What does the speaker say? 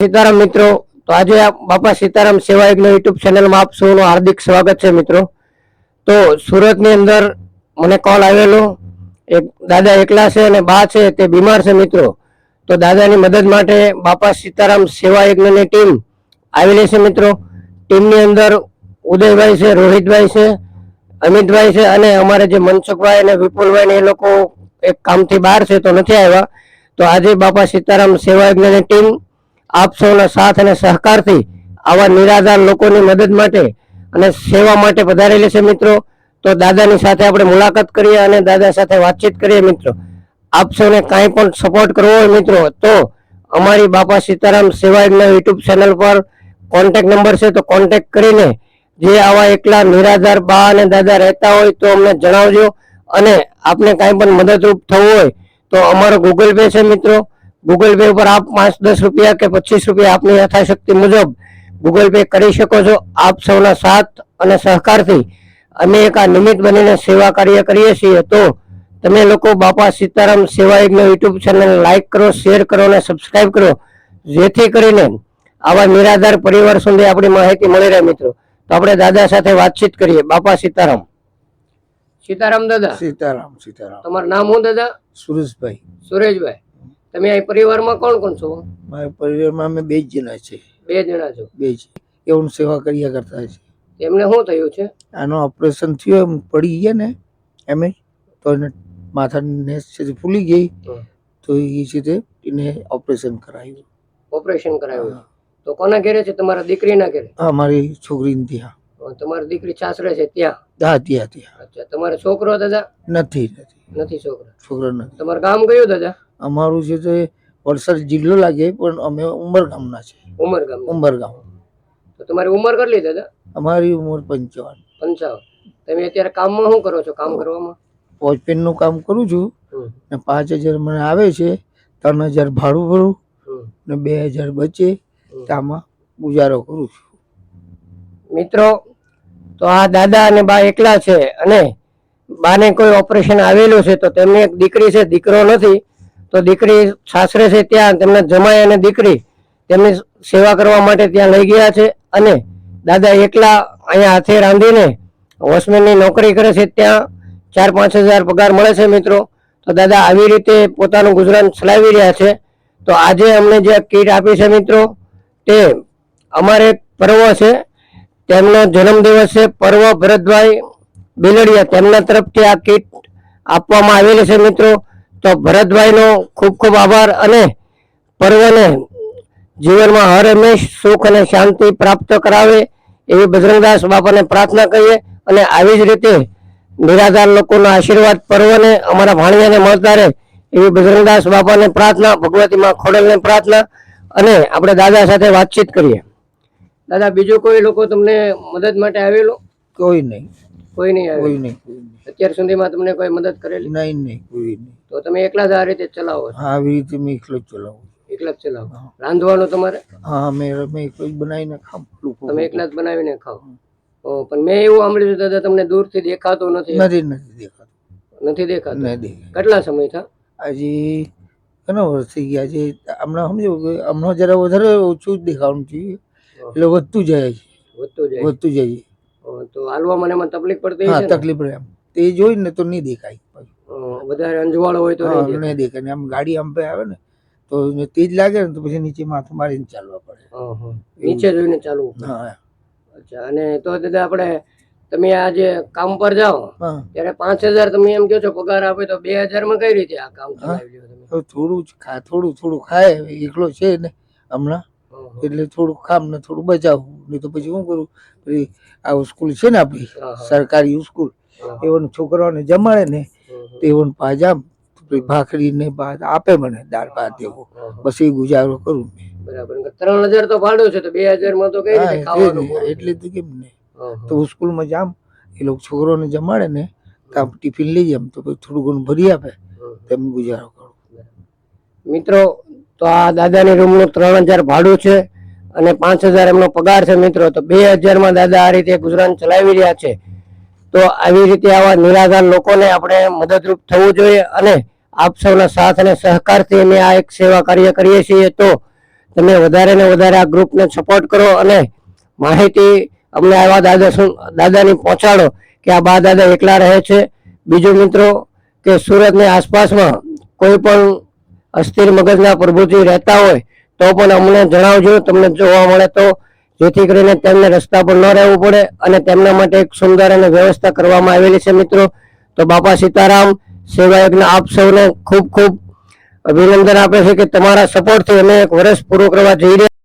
સીતારામ મિત્રો, તો આજે બાપા સીતારામ સેવા યજ્ઞ યુટ્યુબ ચેનલમાં આપ સૌનું હાર્દિક સ્વાગત છે મિત્રો. તો સુરતની અંદર મને કોલ આવેલો. એક દાદા એકલા છે અને બા છે, તે બીમાર છે મિત્રો. તો દાદાની મદદ માટે બાપા સીતારામ સેવા યજ્ઞની ટીમ આવેલી છે મિત્રો. ટીમની અંદર ઉદયભાઈ છે, રોહિતભાઈ છે, અમિતભાઈ છે અને અમારે જે મનસુખભાઈ અને વિપુલભાઈ એ લોકો એક કામથી બહાર છે તો નથી આવ્યા. તો આજે બાપા સીતારામ સેવા યજ્ઞની ટીમ આપ સૌના સાથ અને સહકારથી આવા નિરાધાર લોકોની મદદ માટે અને સેવા માટે પધારેલી છે મિત્રો. તો દાદાની સાથે આપણે મુલાકાત કરીએ અને દાદા સાથે વાતચીત કરીએ મિત્રો. આપ સૌને કાંઈ પણ સપોર્ટ કરવો હોય મિત્રો, તો અમારી બાપા સીતારામ સેવા યુટ્યુબ ચેનલ પર કોન્ટેક્ટ નંબર છે, તો કોન્ટેક્ટ કરીને જે આવા એકલા નિરાધાર બા અને દાદા રહેતા હોય તો અમને જણાવજો. અને આપને કાંઈ પણ મદદરૂપ થવું હોય તો અમારો ગૂગલ પે છે મિત્રો. ગૂગલ પે ઉપર આપ પાંચ દસ રૂપિયા કે પચીસ રૂપિયા આપની યથાશક્તિ મુજબ ગૂગલ પે કરી શકો છો. આપ સૌના સાથ અને સહકારથી અમે એક આ નિમિત્ત બનીને સેવા કાર્ય કરીએ છીએ તો તમે લોકો Bapa Sitaram Seva Yagna YouTube channel like કરો શેર કરો અને સબસ્ક્રાઇબ કરો. જેથી કરીને આવા નિરાધાર પરિવાર સુધી આપણી માહિતી મળી રહે મિત્રો. તો આપણે દાદા સાથે વાતચીત કરીએ. બાપા સીતારામ. સીતારામ દાદા. સીતારામ સીતારામ. તમારું નામ હું દાદા? સુરેશભાઈ. સુરેશભાઈ. તમે આ પરિવારમાં કોણ કોણ છો? મારા પરિવારમાં અમે બે જ જણા છે બે જણા છો? બે જ. એવું સેવા કર્યા કરતા છે. એમને શું થયું છે? આનો ઓપરેશન થયું એમ પડી ગયા ને એમ તો એને માથાની નેસ છે ફૂલી ગઈ. તો એ છે તે એને ઓપરેશન કરાવ્યું ઓપરેશન કરાવ્યું તો કોના ઘેરે છે? તમારા દીકરીના ઘેરે? હા મારી છોકરીને ત્યાં. તમારી દીકરી સાસરે છે ત્યાં? હા ત્યાં ત્યાં. અચ્છા તમારો છોકરો દાદા? નથી નથી. નથી છોકરો. છોકરો નથી. તમારું ગામ કયું દાદા? અમારું છે તે વલસાડ જિલ્લો લાગે પણ અમે ઉંમરગામના છે. ઉમરગામ ઉમરગામ તો તમારી ઉંમર કેટલી દાદા? અમારી ઉંમર પંચાવન. પંચાવન. તમે અત્યારે કામમાં શું કરો છો? કામ કરવામાં? પોચપેનનું કામ કરું છું. ને પાંચ હજાર મને આવે છે ત્રણ હજાર ભાડું ભરું ને બે હજાર બચે. આમાં ગુજારો કરું છું. મિત્રો તો આ દાદા અને બા એકલા છે અને બાને કોઈ ઓપરેશન આવેલું છે તો તેમની એક દીકરી છે દીકરો નથી. તો દીકરી સાસરે છે ત્યાં, તેમના જમાઈ અને દીકરી તેમની સેવા કરવા માટે ત્યાં લઈ ગયા છે અને દાદા એકલા અહીંયા હાથે રાંધીને વોચમેનની નોકરી કરે છે ત્યાં ચાર પાંચ હજાર પગાર મળે છે મિત્રો. તો દાદા આવી રીતે પોતાનું ગુજરાન ચલાવી રહ્યા છે. તો આજે અમને જે કીટ આપી છે મિત્રો, તે અમારે પર્વ છે. તેમનો જન્મદિવસ છે પર્વ ભરતભાઈ બિલડિયા. તેમના તરફથી આ કીટ આપવામાં આવેલી છે મિત્રો. તો ભરતભાઈનો ખૂબ ખૂબ આભાર અને પર્વને જીવનમાં હર હંમેશ સુખ અને શાંતિ પ્રાપ્ત કરાવે એવી બજરંગદાસ બાપાને પ્રાર્થના કરીએ અને આવી જ રીતે નિરાધાર લોકોના આશીર્વાદ પર્વને અમારા ભાણિયાને મળતા રહે એવી બજરંગદાસ બાપાને પ્રાર્થના ભગવતી માં ખોડલને પ્રાર્થના અને આપણે દાદા સાથે વાતચીત કરીએ. દાદા બીજો કોઈ લોકો તમને મદદ માટે આવેલો? કોઈ નહીં. કોઈ નહીં કોઈ નહીં. નહીં. અત્યાર સુધીમાં તમને કોઈ મદદ કરેલી? નહીં નહીં કોઈ નહીં. તો તમે એકલા જ આ રીતે ચલાવો છો? હા આવી રીતે મેં એકલો જ ચલાવું એકલા જ ચલાવો? રાંધવાનું તમારે? હા મેં મેં એકલો જ બનાવીને ખામ તમે એકલા જ બનાવીને ખાઓ ઓ, પણ મેં એવું સાંભળ્યું છે દાદા તમને દૂરથી દેખાતો નથી. નથી નથી દેખાતું. નથી દેખાતો? નહીં દેખાતું. કેટલા સમય થા આજે ઘણા વર્ષ થઈ ગયા. છે હમણાં સમજો કે હમણાં જરા વધારે ઓછું જ દેખાવાનું છે. એટલે વધતું જાય છે. વધતું જાય વધતું જાય છે. તો હાલવા મને એમાં તકલીફ પડતી હા તકલીફ પડે એમ. તે જોઈ ને તો નહીં દેખાય વધારે અંજવાળો હોય તો નહીં દેખાય. ને આમ ગાડી આમ પે આવે ને તો તેજ લાગે ને તો પછી નીચે માથું મારીને ચાલવા પડે. નીચે જોઈને ચાલવું હા અચ્છા અને તો દાદા આપણે તમે આ જે કામ પર જાઓ ત્યારે પાંચ હજાર તમે એમ કહો છો પગાર આપે તો બે હજારમાં કઈ રીતે આ કામ ચલાવી લ્યો તમે? થોડું જ ખા થોડું થોડું ખાય એકલો છે ને હમણાં. એટલે થોડું ખામ ને થોડું બચાવું. નહીં તો પછી શું કરું પછી આ સ્કૂલ છે ને આપણી. સરકારી સ્કૂલ એવાનું છોકરાઓને જમાડે ને. તેઓને પાજામ પછી ભાખરી ને ભાત આપે મને દાળ ભાત એવું. બસ એ ગુજારો કરું. બરાબર ત્રણ હજાર તો ભાડું છે તો બે હજારમાં તો કઈ? એટલે તો કેમ ને. તો સ્કૂલમાં જામ એ લોકો છોકરોને જમાડે ને તો ટિફિન લઈ જામ તો પછી થોડું ઘણું ભરી આપે તેમ ગુજારો કરું મિત્રો તો આ દાદાની રૂમનું ત્રણ હજાર ભાડું છે અને પાંચ હજાર એમનો પગાર છે મિત્રો, તો બે હજારમાં દાદા આ રીતે ગુજરાન ચલાવી રહ્યા છે. તો આવી રીતે આવા નિરાધાર લોકોને આપણે મદદરૂપ થવું જોઈએ અને આપ સૌના સાથ અને સહકારથી અમે આ એક સેવા કાર્ય કરીએ છીએ. તો તમે વધારે ને વધારે આ ગ્રુપને સપોર્ટ કરો અને માહિતી અમને આવા દાદા દાદાની પહોંચાડો કે આ બા દાદા એકલા રહે છે. બીજો મિત્રો કે સુરતની આસપાસમાં કોઈ પણ અસ્થિર મગજના પ્રભુજી રહેતા હોય તો પણ અમને જણાવજો, તમને જોવા મળે તો. જેથી કરીને તેમને રસ્તા પર ન રહેવું પડે અને તેમના માટે એક સુંદર અને વ્યવસ્થા કરવામાં આવેલી છે મિત્રો. તો બાપા સીતારામ, સેવાયજ્ઞ આપ સૌને ખૂબ ખૂબ અભિનંદન આપે છે કે તમારા સપોર્ટથી અમે એક વર્ષ પૂરું કરવા જઈ રહ્યા